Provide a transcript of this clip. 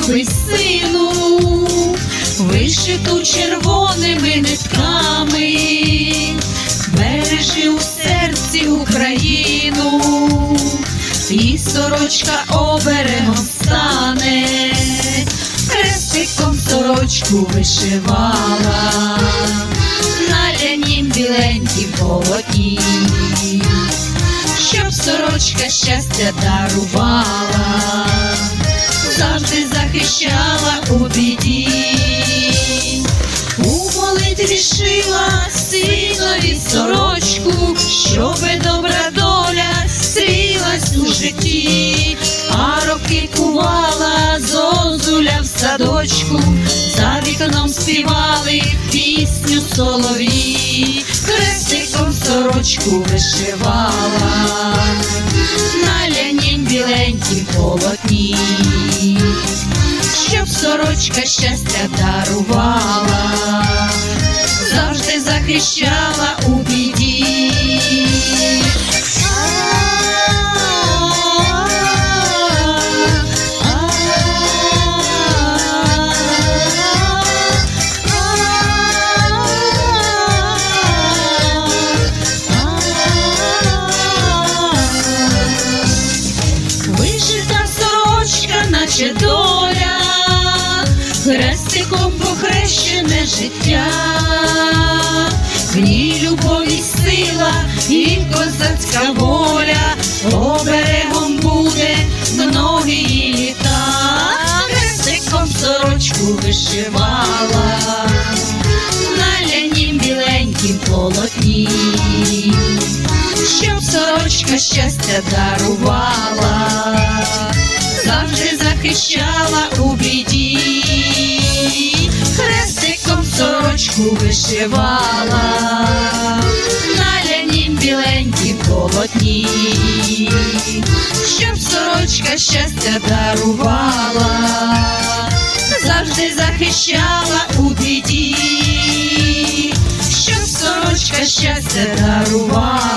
любий сину, вишиту червоними нитками, бережи у серці Україну, і сорочка оберегом стане, хрестиком сорочку вишивала, на лянім біленькім полотні щоб сорочка щастя дарувала, захищала у біді, у молитві шила синові сорочку, щоби добра доля стрілась у житті, а роки кувала зозуля в садочку, за вікном співали пісню солові, хрестиком сорочку вишивала, на лянім біленькім полотні, щоб сорочка щастя дарувала, завжди захищала у біді. Вишита сорочка, наче доля, похрещене життя, в ній любові сила і козацька воля, оберегом буде многії літа, хрестиком сорочку вишивала, на лянім біленькім полотні щоб сорочка щастя дарувала, завжди захищала сорочку вишивала, на лянім біленькі полотні, щоб сорочка щастя дарувала, завжди захищала у біді. Щоб сорочка щастя дарувала,